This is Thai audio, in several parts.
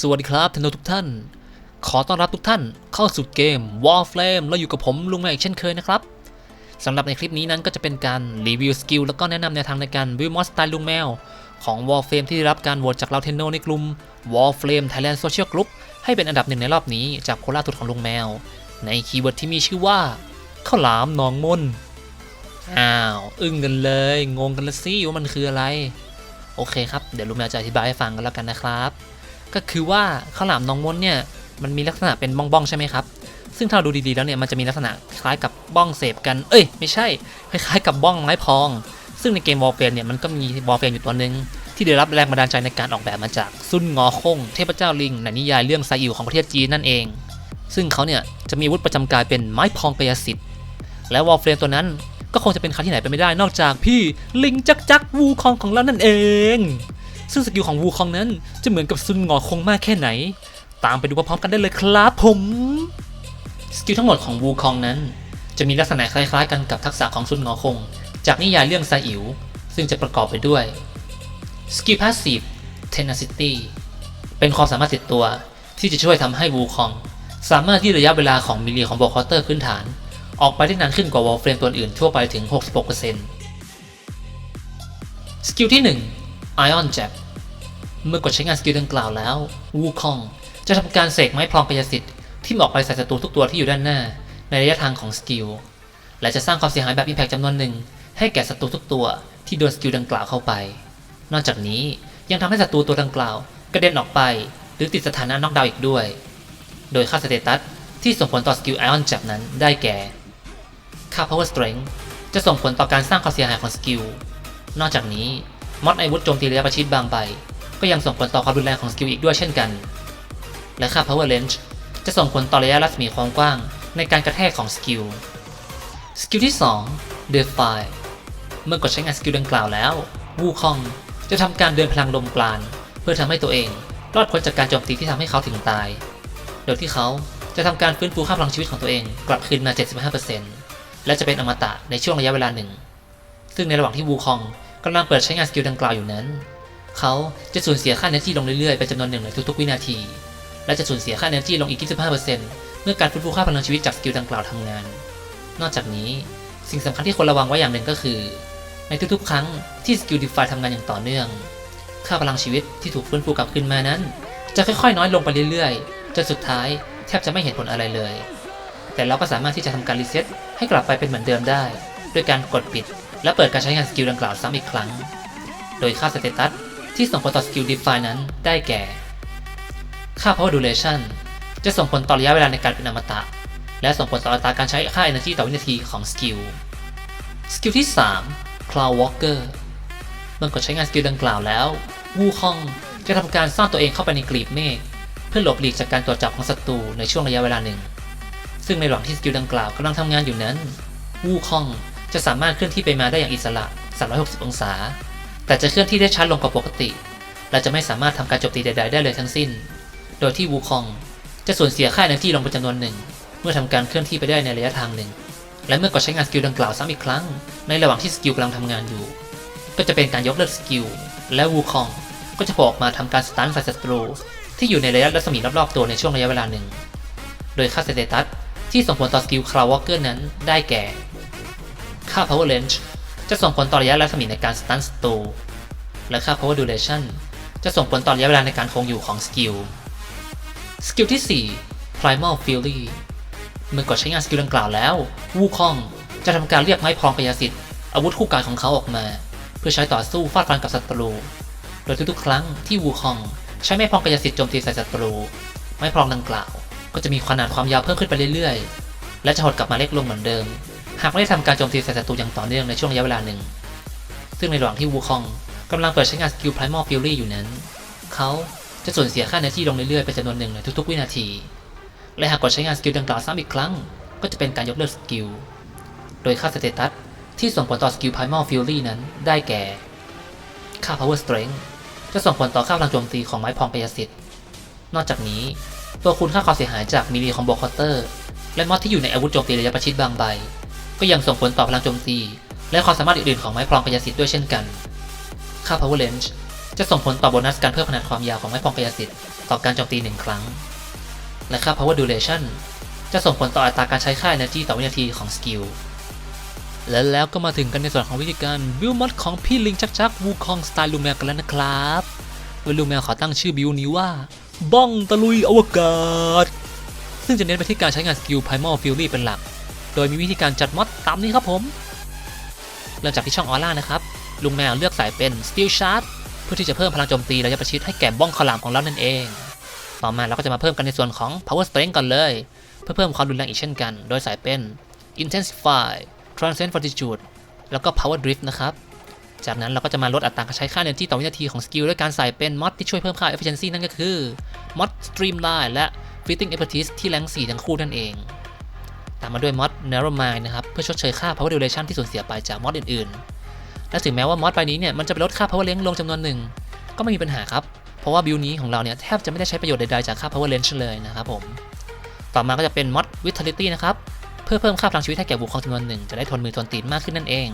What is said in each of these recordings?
สวัสดีครับท่านทุกท่าน ขอต้อนรับทุกท่านเข้าสู่เกม Warframe แล้วอยู่กับผมลุงแม่อีกเช่นเคยนะครับสำหรับในคลิปนี้นั้นก็จะเป็นการรีวิวสกิลแล้วก็แนะนำแนวทางในการวิวมอสไตล์ลุงแมว ของ Warframe ที่ได้รับการโหวตจากเราเทนโนในกลุ่ม Warframe Thailand Social Group ให้เป็นอันดับหนึ่งในรอบนี้จากโคล่าสุดของลุงแมว ในคีย์เวิร์ดที่มีชื่อว่าข้าวหลามหนองมนอ้าวอึ้งกันเลยงงกันละสิว่ามันคืออะไร โอเคครับเดี๋ยวลุงแมวจะอธิบายให้ฟังกันแล้วกันนะครับ ก็คือว่าข้าวหลามน้องมนเนี่ยมันมีลักษณะเป็นบ้องๆใช่ไหมครับ ซึ่งถ้าเราดูดีๆแล้วเนี่ยมันจะมีลักษณะคล้ายกับบ้องเสพกัน เอ้ยไม่ใช่คล้ายๆกับบ้องไม้พอง ซึ่งในเกมวอลเฟนเนี่ยมันก็มีวอลเฟนอยู่ตัวหนึ่งที่ได้รับแรงบันดาลใจในการออกแบบมาจากซุนงอคงเทพเจ้าลิงในนิยายเรื่องไซอิวของประเทศจีนนั่นเอง ซึ่งเขาเนี่ยจะมีอาวุธประจำกายเป็นไม้พองกายสิทธิ์และวอลเฟนตัวนั้นก็คงจะเป็นใครที่ไหนไปไม่ได้นอกจากพี่ลิงจักจักวูคองของเรานั่นเอง ซึ่งสกิลของวูคองนั้นจะเหมือนกับซุนงอคงมากแค่ไหน ตามไปดูพร้อมกันได้เลยครับผมสกิลทั้งหมดของวูคองนั้น จะมีลักษณะคล้ายๆ กันกับทักษะของซุนงอคง จากนิยายเรื่องไซอิ๋วซึ่งจะประกอบไปด้วยสกิลพาสซีฟ Tenacity เป็นความสามารถติดตัวที่จะช่วยทำให้วูคอง สามารถยืดระยะเวลาของมิลลีของบอคอเตอร์พื้นฐาน ออกไปได้นานขึ้นกว่าวอลเฟรมตัวอื่นทั่วไปถึง 66%สกิลที่ 1 Ion Jab เมื่อกดใช้งานสกิลดังกล่าวแล้ว วูคองจะทำการเสกไม้พลองกายสิทธิ์ที่ออกไปใส่ศัตรูทุกตัวที่อยู่ด้านหน้า ในระยะทางของสกิล และจะสร้างความเสียหายแบบ Impact จำนวนหนึ่ง ให้แก่ศัตรูทุกตัวที่โดนสกิลดังกล่าวเข้าไป นอกจากนี้ยังทำให้ศัตรูตัวดังกล่าว กระเด็นออกไป หรือติดสถานะน็อกดาวน์อีกด้วย โดยค่าสเตตัสที่ส่งผลต่อสกิล Ion Jab นั้นได้แก่ ค่า Power Strength จะส่งผลต่อการสร้างความเสียหายของสกิล นอกจากนี้ มอดอาวุธโจมตีระยะประชิดบางใบก็ยังส่งผลต่อความรุนแรงของสกิลอีกด้วยเช่นกัน และค่า Power Range จะส่งผลต่อระยะรัศมีความกว้างในการกระแทกของสกิล สกิลที่ 2 Defy เมื่อกดใช้งานสกิลดังกล่าวแล้ว วูคองจะทำการเดินพลังลมปราณเพื่อทำให้ตัวเองรอดพ้นจากการโจมตีที่ทำให้เขาถึงตาย โดยที่เขาจะทำการฟื้นฟูค่าพลังชีวิตของตัวเองกลับคืนมา 75%และจะเป็นอมตะในช่วงระยะเวลาหนึ่ง ซึ่งในระหว่างที่วูคอง กำลังเปิดใช้งานสกิลดังกล่าวอยู่นั้น เขาจะสูญเสียค่าเนจี้ลงเรื่อยๆ เป็นจำนวนหนึ่งในทุกๆ วินาที และจะสูญเสียค่าเนจี้ลงอีก 25%เมื่อการฟื้นฟูค่าพลังชีวิตจากสกิลดังกล่าวทำงาน นอกจากนี้สิ่งสำคัญที่ควรระวังไว้อย่างหนึ่งก็คือ ในทุกๆ ครั้งที่สกิลดีฟายทำงานอย่างต่อเนื่อง ค่าพลังชีวิตที่ถูกฟื้นฟูกลับคืนมานั้น จะค่อยๆ น้อยลงไปเรื่อยๆ จนสุดท้ายแทบจะไม่เห็นผลอะไรเลย แต่เราก็สามารถที่จะทำการรีเซ็ตให้กลับไปเป็นเหมือนเดิมได้ ด้วยการกดปิด และเปิดการใช้งานสกิลดังกล่าวซ้ำอีกครั้ง โดยค่าสเตตัสที่ส่งผลต่อสกิลดีฟายนั้นได้แก่ ค่า power duration จะส่งผลต่อระยะเวลาในการเป็นอมตะ และส่งผลต่ออัตราการใช้ค่า energy ต่อวินาทีของสกิล สกิลที่ 3 Cloud Walker เมื่อกดใช้งานสกิลดังกล่าวแล้ววูคองจะทำการซ่อนตัวเองเข้าไปในกลีบเมฆเพื่อหลบหลีกจากการตรวจจับของศัตรูในช่วงระยะเวลาหนึ่ง ซึ่งในระหว่างที่สกิลดังกล่าวกำลังทำงานอยู่นั้นวูคอง จะสามารถเคลื่อนที่ไปมาได้อย่างอิสระ 360 องศา แต่จะเคลื่อนที่ได้ช้าลงกว่าปกติ และจะไม่สามารถทำการโจมตีใด ๆ ได้เลยทั้งสิ้น โดยที่วูคอง จะสูญเสียค่า energy ลงเป็นจำนวนหนึ่ง เมื่อทำการเคลื่อนที่ไปได้ในระยะทางหนึ่ง และเมื่อกดใช้งานสกิลดังกล่าวซ้ำอีกครั้ง ในระหว่างที่สกิลกำลังทำงานอยู่ ก็จะเป็นการยกเลิกสกิล และวูคองก็จะโผล่ออกมาทำการสตันใส่ศัตรู ที่อยู่ในระยะรัศมีรอบๆตัวในช่วงระยะเวลาหนึ่ง โดยค่าสเตตัสที่ส่งผลต่อสกิลคลาววอเกอร์นั้นได้แก่ ค่า power range จะส่งผลต่อระยะรัศมีในการสตันศัตรูและค่า power duration จะส่งผลต่อระยะเวลาในการคงอยู่ของสกิล สกิลที่ 4 primal fury เมื่อกดใช้งานสกิลดังกล่าวแล้ว วูคองจะทำการเรียกไม้พรองกายสิทธิ์อาวุธคู่กายของเขาออกมา เพื่อใช้ต่อสู้ฟาดฟันกับศัตรู โดยทุกๆ ครั้งที่วูคองใช้ไม้พรองกายสิทธิ์โจมตีใส่ศัตรู ไม้พรองดังกล่าว ก็จะมีขนาดความยาวเพิ่มขึ้นไปเรื่อยๆ และจะหดกลับมาเล็กลงเหมือนเดิม หากไม่ได้ทำการโจมตีใส่ศัตรูอย่างต่อเนื่องในช่วงระยะเวลาหนึ่ง ซึ่งในระหว่างที่วูคองกำลังเปิดใช้งานสกิล primal fury อยู่นั้น เขาจะสูญเสียค่าเนจี้ลงเรื่อยๆเป็นจำนวนหนึ่งในทุกๆ วินาที และหากกดใช้งานสกิลดังกล่าวซ้ำอีกครั้ง ก็จะเป็นการยกเลิกสกิล โดยค่าสเตตัสที่ส่งผลต่อสกิล Primal Fury นั้นได้แก่ ค่า Power Strength จะส่งผลต่อค่าพลังโจมตีของไม้พองกายสิทธิ์ นอกจากนี้ตัวคูณค่าความเสียหายจากมิลีของโบคอเตอร์ และมอดที่อยู่ในอาวุธโจมตีระยะประชิดบางใบ ก็ยังส่งผลต่อพลังโจมตี และความสามารถอื่นๆของไม้พลองกายสิทธิ์ด้วยเช่นกัน ค่า Power Range จะส่งผลต่อโบนัสการเพิ่มขนาดความยาวของไม้พลองกายสิทธิ์ต่อการโจมตีหนึ่งครั้ง และค่า power duration จะส่งผลต่ออัตราการใช้ค่า energy ต่อวินาทีของสกิลและแล้วก็มาถึงกันในส่วนของวิธีการบิวมอดของพี่ลิงจักจักวูคองสไตล์ลูแมวกันแล้วนะครับโดยลูแมวขอตั้งชื่อบิวนี้ว่า บ้องตะลุยอวกาศ ซึ่งจะเน้นไปที่การใช้งานสกิล Primal Fury เป็นหลัก โดยมีวิธีการจัดมอดตามนี้ครับผม เริ่มจากที่ช่องออร่านะครับ ลุงแมวเลือกสายเป็น Steel Shard เพื่อที่จะเพิ่มพลังโจมตีระยะประชิดให้แก่บ้องขลามของเรานั่นเอง ต่อมาเราก็จะมาเพิ่มกันในส่วนของ Power Strength ก่อนเลย เพื่อเพิ่มความรุนแรงอีกเช่นกัน โดยสายเป็น Intensify Transcend Fortitude แล้วก็ Power Drift นะครับ จากนั้นเราก็จะมาลดอัตราการใช้ค่า energy ต่อวินาทีของสกิลด้วยการใส่เป็นมอดที่ช่วยเพิ่มค่า efficiency นั่นก็คือมอด Streamline และ Fitting Expertise ที่แรง4ทั้งคู่นั่นเองามมาด้วยมอด Narrow Mind นะครับ เพื่อชดเชยค่า Power Duration ที่สูญเสียไปจากมอดอื่นๆ และถึงแม้ว่ามอดใบนี้เนี่ยมันจะไปลดค่า Power Range ลงจำนวนหนึ่ง ก็ไม่มีปัญหาครับ เพราะว่าบิลนี้ของเราเนี่ยแทบจะไม่ได้ใช้ประโยชน์ใดๆจากค่า Power Range เลยนะครับผม ต่อมาก็จะเป็นมอด Vitality นะครับ เพื่อเพิ่มค่าพลังชีวิตให้แก่บุคคลจำนวนหนึ่งจะได้ทนมือทนตีนมากขึ้นนั่นเอง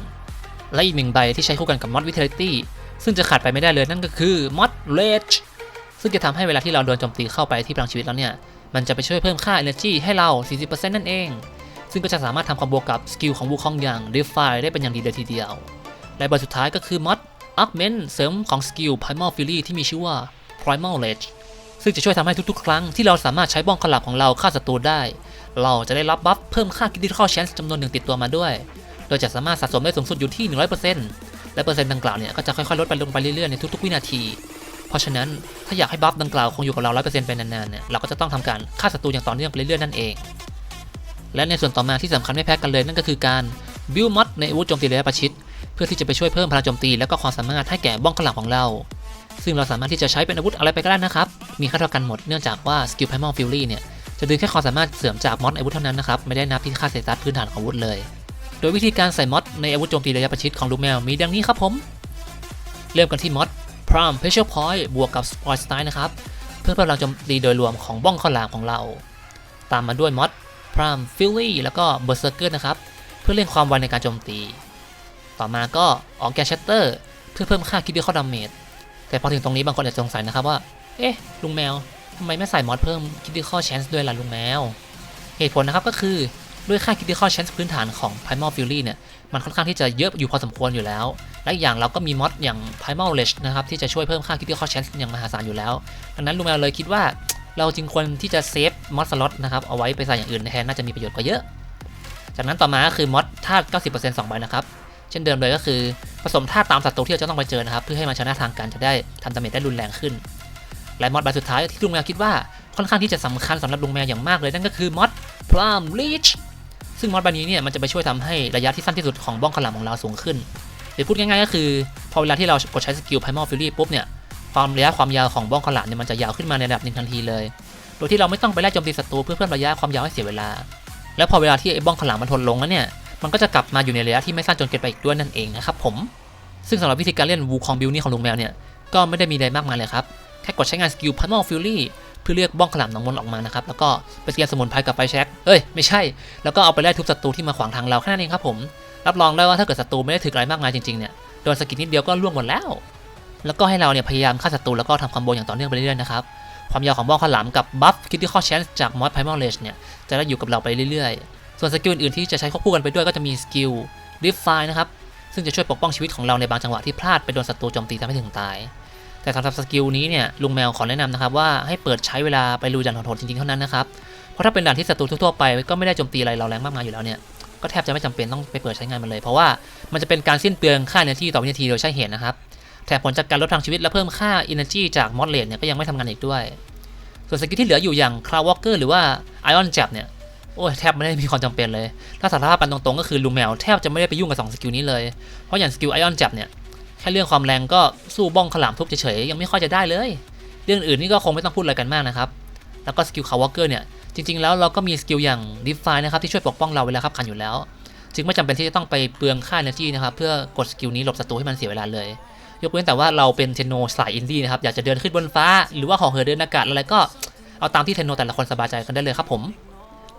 และอีกหนึ่งใบที่ใช้คู่กันกับมอด Vitality ซึ่งจะขาดไปไม่ได้เลยนั่นก็คือมอด Rage ซึ่งจะทำให้เวลาที่เราโดนโจมตีเข้าไปที่พลังชีวิตแล้วเนี่ย มันจะไปช่วยเพิ่มค่า energy ให้เรา 40%นั่นเอง ซึ่งก็จะสามารถทำคอมโบกับสกิลของวูคองอย่าง Defy ได้เป็นอย่างดีเลยทีเดียว และใบสุดท้ายก็คือมอด Augment เสริมของสกิล Primal Fury ที่มีชื่อว่า Primal Rage ซึ่งจะช่วยทำให้ทุกๆ ครั้งที่เราสามารถใช้บ้องขลับของเราฆ่าศัตรูได้ เราจะได้รับบัฟเพิ่มค่า Critical Chance จำนวนหนึ่งติดตัวมาด้วย โดยจะสามารถสะสมได้สูงสุดอยู่ที่ 100%และเปอร์เซ็นต์ดังกล่าวเนี่ยก็จะค่อยๆ ลดไปลงไปเรื่อยๆ ในทุกๆ วินาที เพราะฉะนั้นถ้าอยากให้บัฟดังกล่าวคงอยู่กับเรา 100%ไปนานๆเนี่ยเราก็จะต้องทำการฆ่าศัตรูอย่างต่อเนื่องไปเรื่อยๆนั่นเอง และในส่วนต่อมาที่สำคัญไม่แพ้กันเลยนั่นก็คือการบิวมอดในอาวุธโจมตีระยะประชิด เพื่อที่จะไปช่วยเพิ่มพลังโจมตีและก็ความสามารถให้แก่บ้องขลังของเรา ซึ่งเราสามารถที่จะใช้เป็นอาวุธอะไรไปก็ได้นะครับ มีค่าเท่ากันหมดเนื่องจากว่าสกิล Primal Fury เนี่ยจะดึงแค่ความสามารถเสริมจากมอดอาวุธเท่านั้นนะครับไม่ได้นับที่ค่าเซตัสพื้นฐานของอาวุธเลย โดยวิธีการใส่มอดในอาวุธโจมตีระยะประชิดของลูกแมวมีดังนี้ครับผม เริ่มกันที่มอด Prime Pressure Point บวกกับ Spoil Style นะครับเพื่อเพิ่มพลังโจมตีโดยรวมของบ้องข้าวหลามของเรา ตามมาด้วยมอด Prime Fury แล้วก็ Berserker นะครับ เพื่อเร่งความไวในการโจมตี ต่อมาก็ออกแกชัตเตอร์เพื่อเพิ่มค่า Critical Damage แต่พอถึงตรงนี้บางคนอาจจะสงสัยนะครับว่า เอ๊ะ ลุงแมวทำไมไม่ใส่มอดเพิ่ม Critical Chance ด้วยล่ะลุงแมว เหตุผลนะครับก็คือด้วยค่า Critical Chance พื้นฐานของ Primal Fury เนี่ยมันค่อนข้างที่จะเยอะอยู่พอสมควรอยู่แล้ว และอีกอย่างเราก็มีมอดอย่าง Primal Rage นะครับที่จะช่วยเพิ่มค่า Critical Chance อย่างมหาศาลอยู่แล้ว ดังนั้นลุงแมวเลยคิดว่าเราจึงควรที่จะเซฟ มอดสล็อตนะครับเอาไว้ไปใส่อย่างอื่นแทนน่าจะมีประโยชน์กว่าเยอะ จากนั้นต่อมาก็คือมอดธาตุ 90% 2ใบนะครับเช่นเดิมเลยก็คือผสมธาตุตามศัตรูที่เราจะต้องไปเจอนะครับเพื่อให้มันชนะทางกันจะได้ทำดาเมจได้รุนแรงขึ้น และมอดใบสุดท้ายที่ลุงแมวคิดว่าค่อนข้างที่จะสำคัญสำหรับลุงแมวอย่างมากเลยนั่นก็คือมอด Plum Leech ซึ่งมอดใบนี้เนี่ยมันจะไปช่วยทำให้ระยะที่สั้นที่สุดของบ้องขลามของเราสูงขึ้นหรือพูดง่ายๆก็คือ พอเวลาที่เรากดใช้สกิล Primal Fury ปุ๊บเนี่ยความระยะความยาวของบ้องขลามเนี่ยมันจะยาวขึ้นมาในระดับหนึ่งทันทีเลย ดยที่เราไม่ต้องไปไล่โจมตีศัตรูเพื่อเพิ่มระยะความยาวให้เสียเวลา แล้วพอเวลาที่ไอ้บ้องขลามมันทนลงแล้วเนี่ย มันก็จะกลับมาอยู่ในระยะที่ไม่สั้นจนเกินไปอีกด้วยนั่นเองนะครับผม ซึ่งสำหรับวิธีการเล่นวูคองบิลนี่ของลุงแมวเนี่ย ก็ไม่ได้มีอะไรมากมายเลยครับ แค่กดใช้งานสกิล Primal Fury เพื่อเรียกบ้องขลามหนองมนออกมานะครับ แล้วก็ไปเตรียสมุนไพรกับไฟแช็กเอ้ย ไม่ใช่ แล้วก็เอาไปไล่ทุบศัตรูที่มาขวางทางเราแค่นั้นเองครับผม รับรองได้ว่าถ้าเกิดศัตรูไม่ได้ถึกอะไรมากมายจริงๆเนี่ย โดนสกิลนิดเดียวก็ล่วงหมดแล้ว แล้วก็ให้เราเนี่ยพยายามฆ่าศัตรูแล้วก็ทำคอมโบอย่างต่อเนื่องไปเรื่อยๆนะครับ ความยาวของบ้องขหลามกับบัฟ Critical Chance จากมอส Primal Rage เนี่ยจะได้อยู่กับเราไปเรื่อยๆ ส่วนสกิลอื่นๆที่จะใช้ควบคู่กันไปด้วยก็จะมีสกิล Defy นะครับซึ่งจะช่วยปกป้องชีวิตของเราในบางจังหวะที่พลาดไปโดนศัตรูโจมตีทำให้ถึงตาย แต่สำหรับสกิลนี้เนี่ยลุงแมวขอแนะนำนะครับว่าให้เปิดใช้เวลาไปลุยด่านโหดๆจริงๆเท่านั้นนะครับเพราะถ้าเป็นด่านที่ศัตรูทั่วๆไปก็ไม่ได้โจมตีอะไรเราแรงมากมายอยู่แล้วเนี่ยก็แทบจะไม่จำเป็นต้องไปเปิดใช้งานมันเลย เพราะว่ามันจะเป็นการสิ้นเปลืองค่า energy ต่อวินาทีโดยใช่เหตุนะครับ แถมผลจากการลดพลังชีวิตและเพิ่มค่า energy จากมอดเลนเนี่ยก็ยังไม่ทำงานอีกด้วย ส่วนสกิลที่เหลืออยู่อย่าง Cloud Walker หรือว่า Ion Jab เนี่ยโอ้ยแทบไม่ได้มีความจำเป็นเลย ถ้าสารภาพกันตรงๆก็คือลุงแมวแทบจะไม่ได้ไปยุ่งกับสองสกิลนี้เลย เพราะอย่างสกิล Ion Jab เนี่ยแค่เรื่องความแรงก็สู้บ้องขลามทุบเฉยๆยังไม่ค่อยจะได้เลย เรื่องอื่นนี่ก็คงไม่ต้องพูดอะไรกันมากนะครับ แล้วก็สกิล Cloud Walker เนี่ยจริง ๆ แล้วเราก็มีสกิลอย่าง Defy นะครับที่ช่วยปกป้องเราเวลาขับขันอยู่แล้ว จึงไม่จำเป็นที่จะต้องไปเปลืองค่า energy นะครับเพื่อกดสกิลนี้หลบศัตรูให้มันเสียเวลาเลย ยกเว้นแต่ว่าเราเป็นเทนโนสายอินดี้นะครับ อยากจะเดินขึ้นบนฟ้า หรือว่าห่อเหินเดินอากาศอะไรก็เอาตามที่เทนโนแต่ละคนสบายใจกันได้เลยครับผม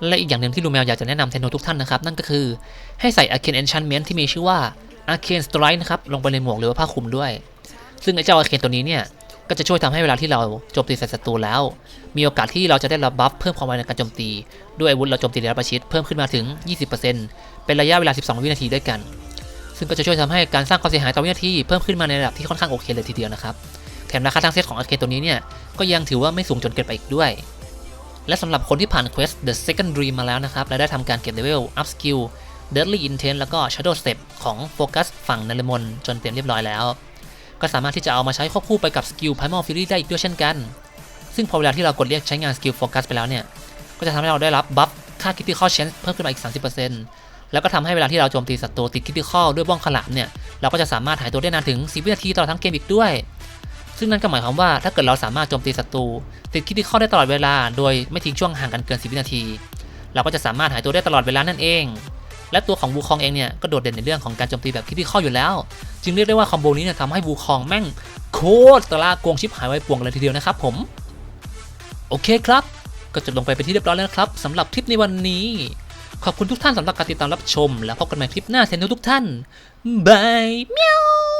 และอีกอย่างหนึ่งที่ลูแมวอยากจะแนะนำเทนโนทุกท่านนะครับ นั่นก็คือให้ใส่ Arcane Enchantment ที่มีชื่อว่า Arcane Strike นะครับลงไปในหมวกหรือว่าผ้าคลุมด้วย ซึ่งไอ้เจ้าอาเคนตัวนี้เนี่ยก็จะช่วยทำให้เวลาที่เราโจมตีใส่ศัตรูแล้ว มีโอกาสที่เราจะได้รับบัฟเพิ่มความไวในการโจมตี ด้วยอาวุธเราโจมตีระยะประชิดเพิ่มขึ้นมาถึง 20%เป็นระยะเวลา 12 วินาทีด้วยกัน ซึ่งก็จะช่วยทำให้การสร้างความเสียหายต่อวินาทีเพิ่มขึ้นมาในระดับที่ค่อนข้างโอเคเลยทีเดียวนะครับแถมราคาทางเซตของอาเคนตัวนี้เนี่ยก็ยังถือว่าไม่สูงจนเกินไปอีกด้วย และสำหรับคนที่ผ่านเควส The Second Dream มาแล้วนะครับและได้ทำการเก็บเลเวล Up Skill Deadly Intent แล้วก็ Shadow Step ของโฟกัสฝั่งนรมนจนเต็มเรียบร้อยแล้ว ก็สามารถที่จะเอามาใช้ควบคู่ไปกับสกิล Primal Fury ได้อีกด้วยเช่นกัน ซึ่งพอเวลาที่เรากดเรียกใช้งานสกิลโฟกัสไปแล้วเนี่ยก็จะทำให้เราได้รับบัฟค่า Critical Chance เพิ่มขึ้นมาอีก 30% แล้วก็ทำให้เวลาที่เราโจมตีศัตรูติด Critical ด้วยบ้องขลามเนี่ยเราก็จะสามารถหายตัวได้นานถึง 10 วินาทีตลอดทั้งเกมอีกด้วย ซึ่งนั่นก็หมายความว่าถ้าเกิดเราสามารถโจมตีศัตรูติด Critical ได้ตลอดเวลา โดยไม่ทิ้งช่วงห่างกันเกิน 10 วินาที เราก็จะสามารถหายตัวได้ตลอดเวลานั่นเอง และตัวของวูคองเองเนี่ยก็โดดเด่นในเรื่องของการโจมตีแบบคิดที่ข้ออยู่แล้ว จึงเรียกได้ว่าคอมโบนี้เนี่ยทำให้วูคองแม่งโคตรตะลาโกงชิบหายไว้ป่วงเลยทีเดียวนะครับผมโอเคครับก็จบลงไปเป็นที่เรียบร้อยแล้วครับสำหรับคลิปในวันนี้ ขอบคุณทุกท่านสำหรับการติดตามรับชม แล้วพบกันใหม่คลิปหน้าเซนทุกท่านบายเมียว